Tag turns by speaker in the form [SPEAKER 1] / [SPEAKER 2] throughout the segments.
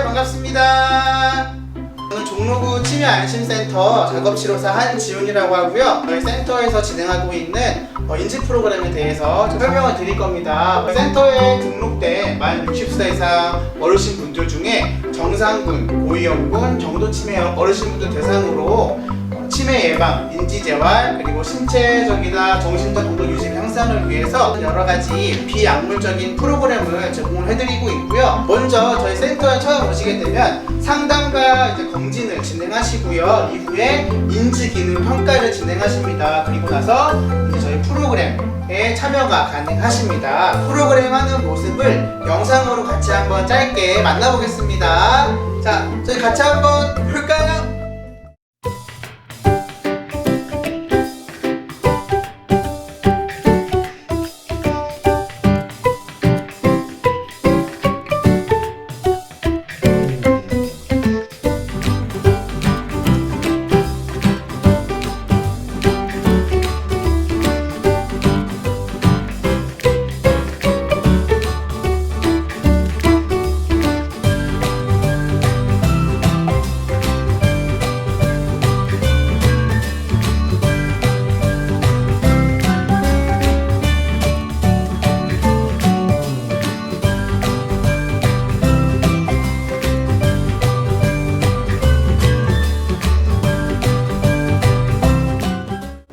[SPEAKER 1] 반갑습니다. 저는 종로구 치매안심센터 작업치료사 한지훈이라고 하고요. 저희 센터에서 진행하고 있는 어, 인지 프로그램에 대해서 좀 설명을 드릴 겁니다. 센터에 등록된 만 60세 이상 어르신 분들 중에 정상군, 고위험군, 정도치매 어르신 분들 대상으로 어, 치매 예방, 인지 재활, 그리고 신체적이나 정신적 건강 유지 향상을 위해서 여러 가지 비약물적인 프로그램을 제공을 해드리고 있고요. 먼저 저희 센터에 처음 오시게 되면 상담과 이제 검진을 진행하시고요. 이후에 인지 기능 평가를 진행하십니다. 그리고 나서 이제 저희 프로그램에 참여가 가능하십니다. 프로그램 하는 모습을 영상으로 같이 한번 짧게 만나보겠습니다. 자, 저희 같이 한번 볼까요?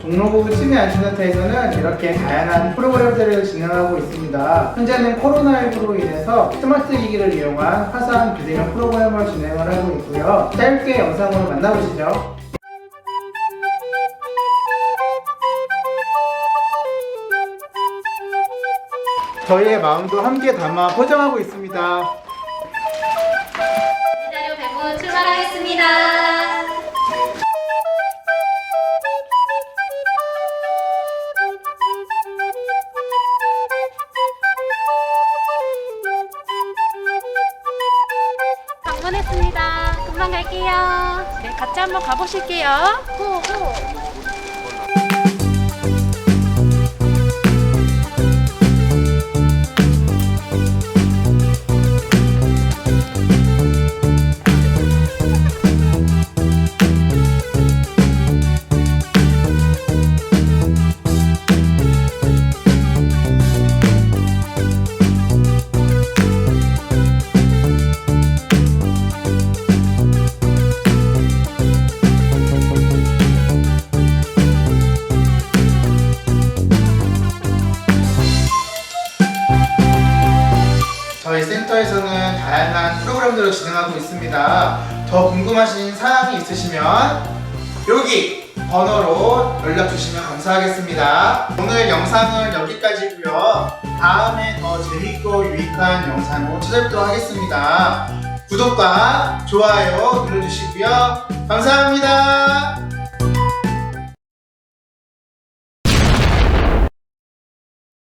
[SPEAKER 1] 종로구 치매안심센터에서는 이렇게 다양한 프로그램들을 진행하고 있습니다. 현재는 코로나19로 인해서 스마트 기기를 이용한 화사한 비대면 프로그램을 진행을 하고 있고요. 짧게 영상으로 만나보시죠. 저희의 마음도 함께 담아 포장하고 있습니다.
[SPEAKER 2] 기다려 배부 출발하겠습니다. 방문했습니다. 금방 갈게요. 네, 같이 한번 가보실게요. 호호.
[SPEAKER 1] 저희 센터에서는 다양한 프로그램들을 진행하고 있습니다. 더 궁금하신 사항이 있으시면 여기 번호로 연락 주시면 감사하겠습니다. 오늘 영상은 여기까지고요. 다음에 더 재밌고 유익한 영상으로 찾아뵙도록 하겠습니다. 구독과 좋아요 눌러주시고요. 감사합니다.